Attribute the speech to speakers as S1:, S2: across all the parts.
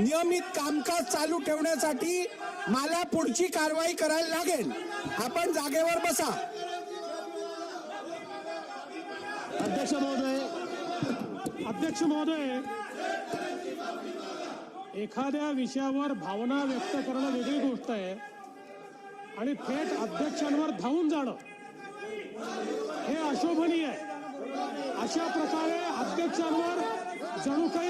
S1: नियमित कामकाज चालू ठेवण्यासाठी मला पुढची कारवाई करायला लागेल. आपण जागेवर बसा.
S2: अध्यक्ष महोदय अध्यक्ष महोदय एखाद्या विषयावर भावना व्यक्त करणं वेगळी गोष्ट आहे. आणि थेट अध्यक्षांवर धावून जाणं हे अशोभनीय आहे. अशा प्रकारे अध्यक्षांवर जणू काही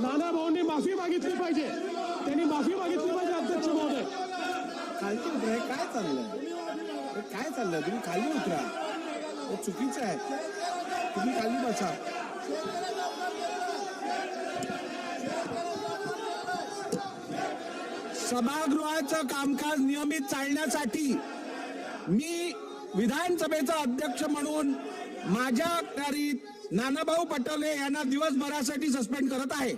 S2: नाना भाऊंनी माफी मागितली पाहिजे. त्यांनी माफी मागितली पाहिजे अध्यक्ष महोदय.
S1: खालती उतरा हे काय चाललंय? काय चाललंय? तुम्ही खाली उतरा. हे चुकीचं आहे. तुम्ही खाली बसा. सभागृहाचं कामकाज नियमित चालण्यासाठी मी विधानसभेचा अध्यक्ष म्हणून माझ्या अखत्यारीत नानाभाऊ पटोले यांना दिवसभरासाठी सस्पेंड करत आहे.